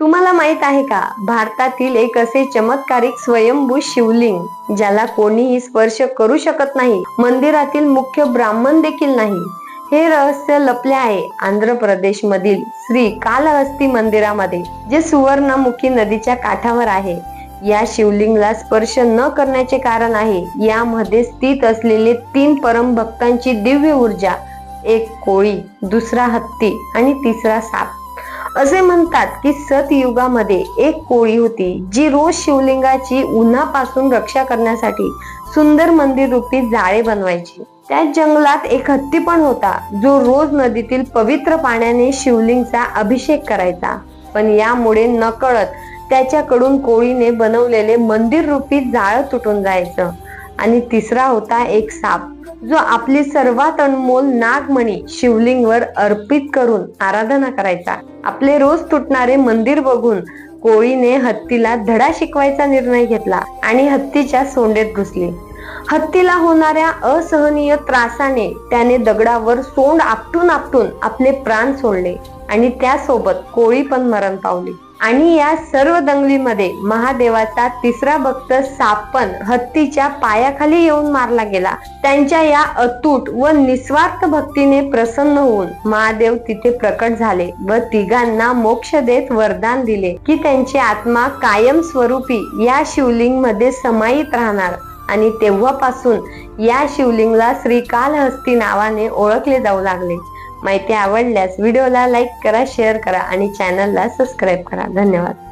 तुम्हाला माहीत आहे का? भारतातील एक असे चमत्कारिक स्वयंभू शिवलिंग ज्याला कोणीही स्पर्श करू शकत नाही. मंदिरातील मुख्य ब्राह्मण देखील नाही. हे रहस्य लपले आहे आंध्र प्रदेश मधील श्री कालहस्ती मंदिरामध्ये जे सुवर्णमुखी नदीच्या काठावर आहे. या शिवलिंगला स्पर्श न करण्याचे कारण आहे यामध्ये स्थित असलेले तीन परम भक्तांची दिव्य ऊर्जा एक कोळी दुसरा हत्ती आणि तिसरा साप. असे म्हणतात की सतयुगामध्ये एक कोळी होती जी रोज शिवलिंगाची उन्हापासून रक्षा करण्यासाठी सुंदर मंदिर रूपी जाळे बनवायची. त्या जंगलात एक हत्ती पण होता जो रोज नदीतील पवित्र पाण्याने शिवलिंगचा अभिषेक करायचा. पण यामुळे नकळत त्याच्याकडून कोळीने बनवलेले मंदिर रूपी जाळ तुटून जायचं. आणि तिसरा होता एक साप जो आपली सर्वात अनमोल नागमणी शिवलिंगवर अर्पित करून आराधना करायचा. आपले रोज तुटणारे मंदिर बघून कोळीने हत्तीला धडा शिकवायचा निर्णय घेतला आणि हत्तीच्या सोंडेत घुसली. हत्तीला होणाऱ्या असहनीय त्रासाने त्याने दगडावर सोंड आपटून आपटून आपले प्राण सोडले आणि त्यासोबत कोळी पण मरण पावली. आणि या सर्व दंगलीमध्ये महादेवाचा तिसरा भक्त सापन हत्तीच्या पायाखाली येऊन मारला गेला. त्यांच्या या अतूट व निस्वार्थ भक्तीने प्रसन्न होऊन महादेव तिथे प्रकट झाले व तिघांना मोक्ष देत वरदान दिले की त्यांची आत्मा कायम स्वरूपी या शिवलिंगमध्ये समाहित राहणार आणि तेव्हापासून या शिवलिंगला श्रीकालहस्ती नावाने ओळखले जाऊ लागले. माहिती आवडल्यास व्हिडिओला लाईक करा शेअर करा आणि चॅनलला सबस्क्राईब करा. धन्यवाद.